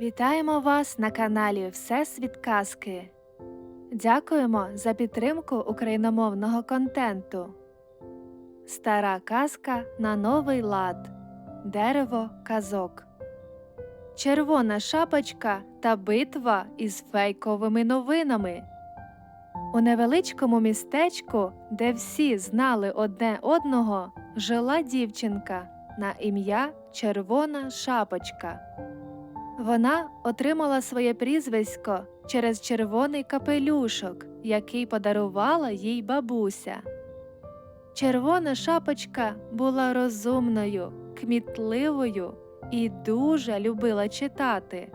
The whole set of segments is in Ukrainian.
Вітаємо вас на каналі Всесвіт Казки. Дякуємо за підтримку україномовного контенту. Стара казка на новий лад. Дерево казок. Червона шапочка та битва із фейковими новинами. У невеличкому містечку, де всі знали одне одного, жила дівчинка на ім'я Червона Шапочка. Вона отримала своє прізвисько через червоний капелюшок, який подарувала їй бабуся. Червона шапочка була розумною, кмітливою і дуже любила читати.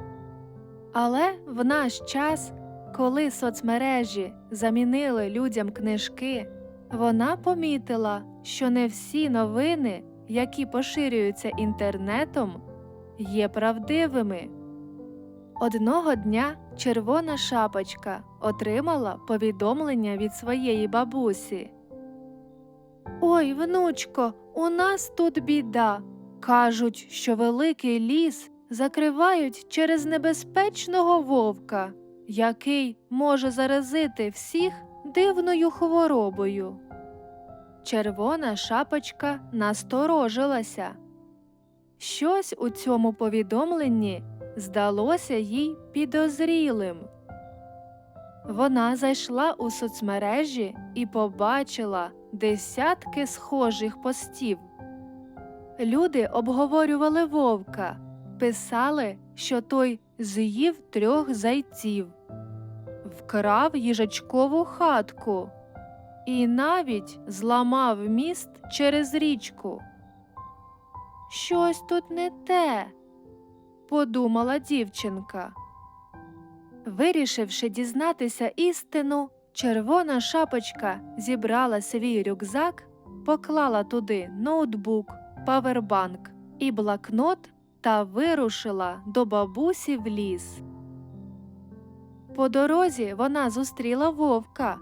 Але в наш час, коли соцмережі замінили людям книжки, вона помітила, що не всі новини, які поширюються інтернетом, є правдивими. Одного дня червона шапочка отримала повідомлення від своєї бабусі. Ой, внучко, у нас тут біда. Кажуть, що великий ліс закривають через небезпечного вовка, який може заразити всіх дивною хворобою. Червона шапочка насторожилася. Щось у цьому повідомленні здалося їй підозрілим. Вона зайшла у соцмережі і побачила десятки схожих постів. Люди обговорювали вовка, писали, що той з'їв трьох зайців, вкрав їжачкову хатку і навіть зламав міст через річку. Щось тут не те, подумала дівчинка. Вирішивши дізнатися істину, червона шапочка зібрала свій рюкзак, поклала туди ноутбук, павербанк і блокнот та вирушила до бабусі в ліс. По дорозі вона зустріла вовка,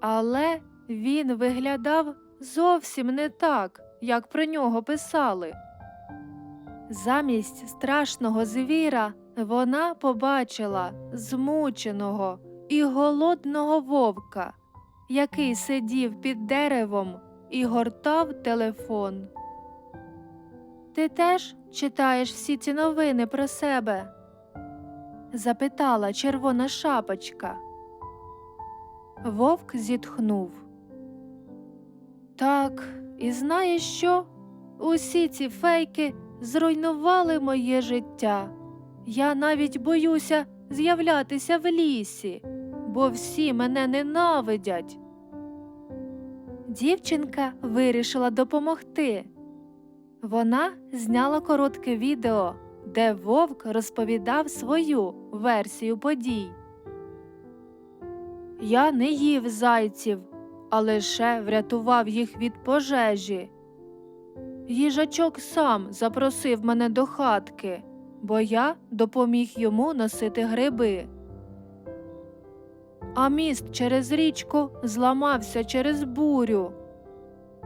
але він виглядав зовсім не так, як про нього писали. Замість страшного звіра вона побачила змученого і голодного вовка, який сидів під деревом і гортав телефон. Ти теж читаєш всі ці новини про себе? запитала червона шапочка. Вовк зітхнув. Так, і знаєш що? Усі ці фейки зруйнували моє життя. Я навіть боюся з'являтися в лісі, бо всі мене ненавидять. Дівчинка вирішила допомогти. Вона зняла коротке відео, де вовк розповідав свою версію подій. Я не їв зайців, а лише врятував їх від пожежі. Їжачок сам запросив мене до хатки, бо я допоміг йому носити гриби. А міст через річку зламався через бурю,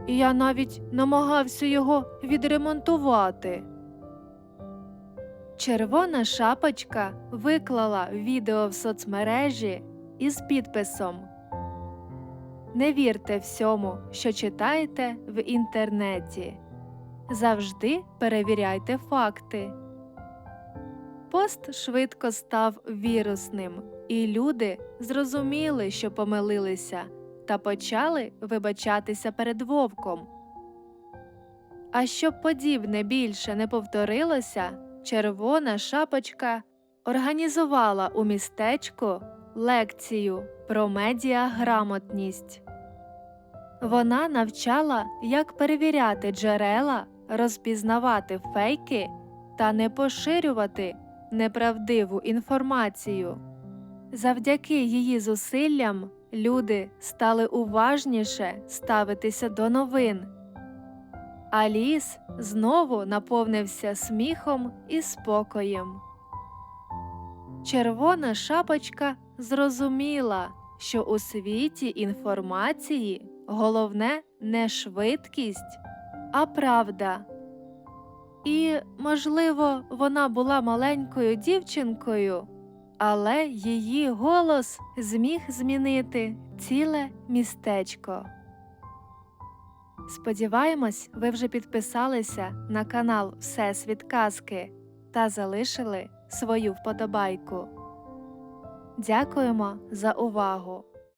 і я навіть намагався його відремонтувати. Червона шапочка виклала відео в соцмережі із підписом Не вірте всьому, що читаєте в інтернеті. Завжди перевіряйте факти. Пост швидко став вірусним, і люди зрозуміли, що помилилися, та почали вибачатися перед вовком. А щоб подібне більше не повторилося, червона шапочка організувала у містечку лекцію про медіаграмотність. Вона навчала, як перевіряти джерела, розпізнавати фейки та не поширювати неправдиву інформацію. Завдяки її зусиллям люди стали уважніше ставитися до новин, а ліс знову наповнився сміхом і спокоєм. Червона шапочка зрозуміла, що у світі інформації головне не швидкість, а правда. І, можливо, вона була маленькою дівчинкою, але її голос зміг змінити ціле містечко. Сподіваємось, ви вже підписалися на канал Всесвіт Казки та залишили свою вподобайку. Дякуємо за увагу!